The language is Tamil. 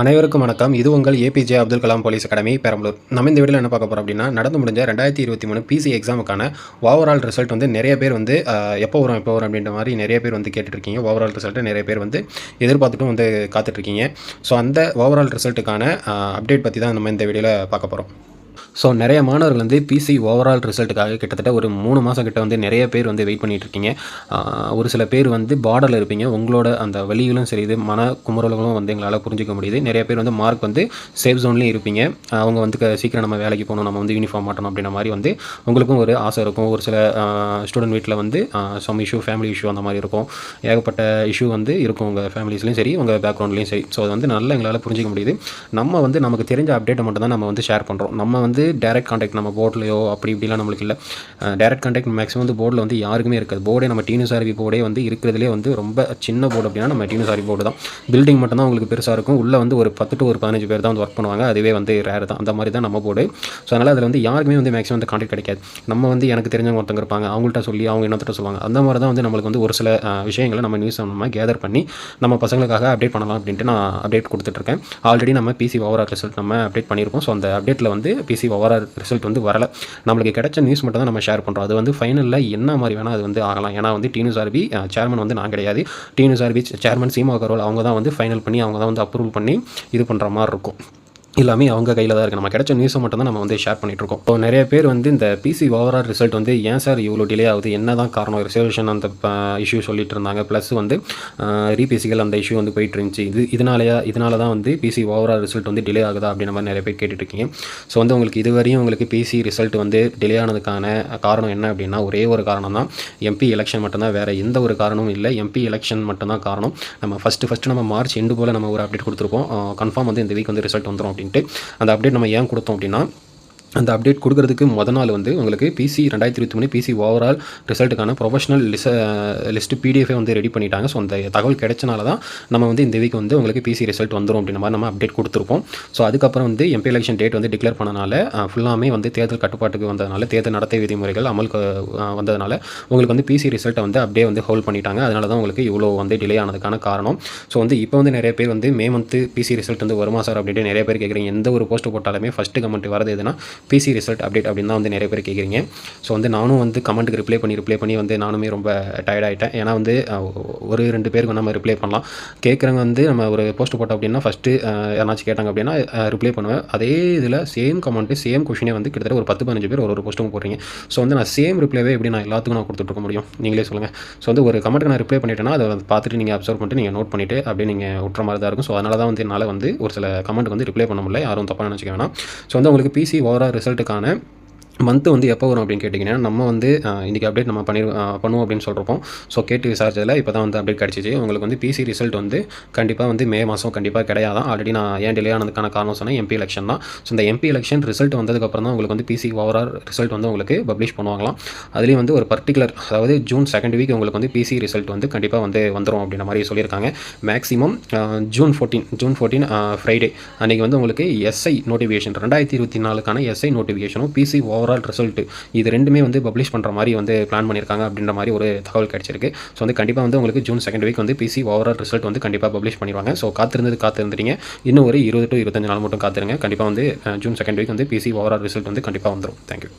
அனைவருக்கும் வணக்கம். இது உங்கள் APJ Abdul Kalam police academy Perambalur. நம்ம இந்த வீடியோவில் என்ன பார்க்க போகிறோம் அப்படின்னா நடந்து முடிஞ்ச ரெண்டாயிரத்தி இருபத்தி மூணு பிசி எக்ஸாமுக்கான ஓவரால் ரிசல்ட் வந்து நிறைய பேர் வந்து எப்போ வரும் எப்போ வரும் அப்படின்ற மாதிரி நிறைய பேர் வந்து கேட்டுட்ருக்கீங்க. ஓவரால் ரிசல்ட்டை நிறைய பேர் வந்து எதிர்பார்த்துட்டும் வந்து காத்துட்ருக்கீங்க. ஸோ அந்த ஓவரால் ரிசல்ட்டுக்கான அப்டேட் பற்றி தான் நம்ம இந்த வீடியோவில் பார்க்க போகிறோம் ஸோ நிறைய மாணவர்கள் வந்து பிசி ஓவரால் ரிசல்ட்டுக்காக கிட்டத்தட்ட ஒரு மூணு மாதம் கிட்ட வந்து நிறைய பேர் வந்து வெயிட் பண்ணிகிட்டு இருக்கீங்க. ஒரு சில பேர் வந்து பார்டரில் இருப்பீங்க. உங்களோட அந்த வழிகளும் சரி இது மன குமுறல்களும் வந்து எங்களால் புரிஞ்சிக்க முடியுது. நிறைய பேர் வந்து மார்க் வந்து சேஃப் ஜோன்லேயும் இருப்பீங்க. அவங்க வந்து சீக்கிரம் நம்ம வேலைக்கு போகணும் நம்ம வந்து யூனிஃபார்ம் மாட்டணும் அப்படின்ற மாதிரி வந்து உங்களுக்கும் ஒரு ஆசை இருக்கும். ஒரு சில ஸ்டூடெண்ட் வீட்டில் வந்து சம் இஷ்யூ ஃபேமிலி இஷ்யூ அந்த மாதிரி இருக்கும். ஏகப்பட்ட இஷ்யூ வந்து இருக்கும் உங்கள் ஃபேமிலிஸ்லையும் சரி உங்கள் பேக்ரவுண்ட்லேயும் சரி. ஸோ அது வந்து நல்லா எங்களால் புரிஞ்சிக்க முடியுது. நம்ம வந்து நமக்கு தெரிஞ்ச அப்டேட்டை மட்டும் தான் நம்ம வந்து ஷேர் பண்ணுறோம் நம்ம வந்து டேரக்ட் காண்டாக்ட் நம்ம போர்ட்லையோ அப்படி இப்படிலாம் நம்மளுக்கு இல்லை. டேரக்ட் காண்டாக்ட் மேக்ஸிமம் வந்து போர்டில் வந்து யாருக்குமே இருக்காது. போர்டே நம்ம டிஎன்எஸ்ஆர்பி போர்டே வந்து இருக்கிறதுலே வந்து ரொம்ப சின்ன போர்டு அப்படின்னா நம்ம டிஎன்எஸ்ஆர்பி போர்டு தான் பில்டிங் மட்டும் தான். உங்களுக்கு பெருசாக இருக்கும். உள்ளே வந்து ஒரு பத்து டு ஒரு பதினஞ்சு பேர் தான் வந்து ஒர்க் பண்ணுவாங்க. அதுவே வந்து ரேர் தான். அந்த மாதிரி தான் நம்ம போர்டு ஸோ அதனால் அதில் வந்து யாருக்குமே வந்து மேக்ஸிமம் வந்து காண்டாக்ட் கிடைக்காது. நம்ம வந்து எனக்கு தெரிஞ்சவங்க ஒருத்தங்க இருப்பாங்க. அவங்கள்ட்ட சொல்லி அவங்க என்னத்திட்ட சொல்லுவாங்க. அந்த மாதிரி தான் வந்து நம்மளுக்கு வந்து ஒரு சில விஷயங்களை நம்ம நியூஸ் நம்ம கேதர் பண்ணி நம்ம பசங்களுக்காக அப்டேட் பண்ணலாம் அப்படின்ட்டு நான் அப்டேட் கொடுத்துட்ருக்கேன் ஆல்ரெடி நம்ம பிசி ஓவரால் ரிசல்ட் நம்ம அப்டேட் பண்ணியிருக்கோம். ஸோ அந்த அப்டேட்டில் வந்து பிசி ஓவரால் ரிசல்ட் வந்து வரல. நம்மளுக்கு கிடைச்ச நியூஸ் மட்டும் தான் நம்ம ஷேர் பண்ணுறோம் அது வந்து ஃபைனலில் என்ன மாதிரி வேணால் அது வந்து ஆகலாம். ஏன்னா வந்து டிஎன்எஸ் ஆர்பி சேர்மன் வந்து நான் கிடையாது. TNS RB chairman Seema Karol அவங்க தான் வந்து ஃபைனல் பண்ணி அவங்க தான் வந்து அப்ரூவல் பண்ணி இது பண்ணுற மாதிரி இருக்கும். எல்லாமே அவங்க கையில் தான் இருக்குது நம்ம கிடைச்ச நியூஸை மட்டும் தான் நம்ம வந்து ஷேர் பண்ணிட்டுருக்கோம் இப்போ நிறைய பேர் வந்து இந்த பிசி ஓவரால் ரிசல்ட் வந்து ஏன் சார் இவ்வளோ டிலே ஆகுது? என்ன தான் காரணம்? ரிசர்வேஷன் அந்த இஷ்யூ சொல்லிட்டு இருந்தாங்க. ப்ளஸ் வந்து ரீபிசிகள் அந்த இஷ்யூ வந்து போயிட்டு இருந்துச்சு. இது இதனாலயா இதனால தான் வந்து பிசி ஓவரால் ரிசல்ட் வந்து டிலே ஆகுதா அப்படின்ற மாதிரி நிறைய பேர் கேட்டுட்ருக்கீங்க ஸோ வந்து உங்களுக்கு இதுவரையும் உங்களுக்கு பிசி ரிசல்ட் வந்து டிலே ஆனதுக்கான காரணம் என்ன அப்படின்னா ஒரே ஒரு காரணம் தான் எம்பி எலெக்ஷன் மட்டும்தான். வேறு எந்த ஒரு காரணமும் இல்லை. எம்பி எலெக்ஷன் மட்டும்தான் காரணம். நம்ம ஃபஸ்ட்டு ஃபஸ்ட்டு நம்ம மார்ச் எண்டு போல் நம்ம ஒரு அப்டேட் கொடுத்துருப்போம் கன்ஃபார்ம் வந்து இந்த வீக் வந்து ரிசல்ட் வந்துடும் அப்படின்ட்டு அந்த அப்டேட் நம்ம ஏன் கொடுத்தோம் அப்படின்னா அந்த அப்டேட் கொடுக்கறதுக்கு மொதல் நாள் வந்து உங்களுக்கு பிசி ரெண்டாயிரத்தி இருபத்தி மூணு பிசி ஓவரால் ரிசல்ட்டுக்கான ப்ரொஃபஷனல் லிச லிஸ்ட்டு பிடிஎஃபே வந்து ரெடி பண்ணிட்டாங்க. ஸோ அந்த தகவல் கிடைச்சனால தான் நம்ம வந்து இந்த வீக் வந்து உங்களுக்கு பிசி ரிசல்ட் வந்துடும் அப்படின்ற மாதிரி நம்ம அப்டேட் கொடுத்துருப்போம். ஸோ அதுக்கப்புறம் வந்து எம்பி எலெக்ஷன் டேட் வந்து டிக்ளேர் பண்ணனால ஃபுல்லாமே வந்து தேர்தல் கட்டுப்பாட்டுக்கு வந்ததுனால தேர்தல் நடத்தை விதிமுறைகள் அமலுக்கு வந்ததுனால உங்களுக்கு வந்து பிசி ரிசல்ட்டை வந்து அப்படியே வந்து ஹோல்ட் பண்ணிட்டாங்க. அதனால தான் உங்களுக்கு இவ்வளோ வந்து டிலே ஆனதுக்கான காரணம். ஸோ வந்து இப்போ வந்து நிறைய பேர் வந்து மே மந்த்து பிசி ரிசல்ட் வந்து வருமா சார் அப்படின்ட்டு நிறைய பேர் கேட்குறீங்க எந்த ஒரு போஸ்ட் போட்டாலுமே ஃபஸ்ட்டு கமெண்ட் வரது எதுனா பிசி ரிசல்ட் அப்டேட் அப்படின்னு தான் வந்து நிறைய பேர் கேட்குறீங்க ஸோ வந்து நானும் வந்து கமெண்ட்டுக்கு ரிப்ளை பண்ணி ரிப்ளை பண்ணி வந்து நானுமே ரொம்ப டயர்ட் ஆகிட்டேன் ஏன்னா வந்து ஒரு ரெண்டு பேருக்கு நம்ம ரிப்ளை பண்ணலாம். கேட்குறவங்க வந்து நம்ம ஒரு போஸ்ட் போட்டோம் அப்படின்னா ஃபஸ்ட்டு யாராச்சும் கேட்டாங்க அப்படின்னா ரிப்ளை பண்ணுவேன். அதே இதில் சேம் கமெண்ட்டு சேம் கொஷினே வந்து கிட்டத்தட்ட ஒரு பத்து பதினஞ்சு பேர் ஒரு ஒரு போஸ்ட்டும் போடுறீங்க. ஸோ வந்து நான் சேம் ரிப்ளைவே எப்படி நான் எல்லாத்துக்கும் நான் கொடுத்துட்ருக்க முடியும்? நீங்களே சொல்லுங்கள் ஸோ வந்து ஒரு கமெண்ட்டுக்கு நான் ரிப்ளை பண்ணிட்டேன்னா அதை பார்த்துட்டு நீங்கள் அப்சர்வ் பண்ணிட்டு நீங்கள் நோட் பண்ணிவிட்டு அப்படியே நீங்கள் விட்ற மாதிரி தான் இருக்கும். ஸோ அதனால தான் வந்து என்னால் வந்து ஒரு சில கமெண்ட் வந்து ரிப்ளை பண்ண முடியல. யாரும் தப்பாக நினச்சிக்க வேணாம். ஸோ வந்து உங்களுக்கு பிசி ஓவரால் ரிசல்ட்டுக்கான மந்த்து வந்து எப்போ வரும் அப்படின்னு கேட்டிங்கன்னா நம்ம வந்து இன்றைக்கி அப்டேட் நம்ம பண்ணி பண்ணுவோம் அப்படின்னு சொல்கிறப்போம் ஸோ கேட்டு விசாரிச்சதில் இப்போ தான் வந்து அப்டேட் கிடச்சிச்சு. உங்களுக்கு வந்து பிசி ரிசல்ட் வந்து கண்டிப்பாக வந்து மே மாதம் கண்டிப்பாக கிடையாதான் ஆல்ரெடி நான் ஏன் டிலே ஆனதுக்கான காரணம் சொன்னேன் எம்பி எலெக்ஷன் தான். ஸோ இந்த எம்பி எலெக்ஷன் ரிசல்ட் வந்ததுக்கப்புறம் தான் உங்களுக்கு வந்து பிசி ஓவரால் ரிசல்ட் வந்து உங்களுக்கு பப்ளிஷ் பண்ணுவாங்களாம். அதுலேயும் வந்து ஒரு பர்டிகுலர் அதாவது ஜூன் செகண்ட் வீக் உங்களுக்கு வந்து பிசி ரிசல்ட் வந்து கண்டிப்பாக வந்து வந்துடும் அப்படின்ற மாதிரி சொல்லியிருக்காங்க. Maximum June fourteen June fourteen Friday அன்றைக்கி வந்து உங்களுக்கு எஸ்ஐ நோட்டிஃபிகேஷன் ரெண்டாயிரத்தி இருபத்தி நாலுக்கான எஸ்ஐ நோட்டிஃபிகேஷனும் பிசி ஓவர் ஓவரால் ரிசல்ட் இது ரெண்டுமே வந்து பப்ளிஷ் பண்ணுற மாதிரி வந்து பிளான் பண்ணியிருக்காங்க அப்படின்ற மாதிரி ஒரு தகவல் கிடச்சிருக்கு. ஸோ வந்து கண்டிப்பாக வந்து உங்களுக்கு ஜூன் செகண்ட் வீக் வந்து பிசி ஓவரால் ரிசல்ட் வந்து கண்டிப்பாக பப்ளிஷ் பண்ணிடுவாங்க. ஸோ காத்திருந்தது காத்திருந்துட்டீங்க. இன்னும் ஒரு இருபது டு இருபத்தஞ்சு நாள் மட்டும் காத்திருங்க. கண்டிப்பாக வந்து ஜூன் செகண்ட் வீக் வந்து பிசி ஓவரால் ரிசல்ட் வந்து கண்டிப்பாக வந்துடும் தேங்க்யூ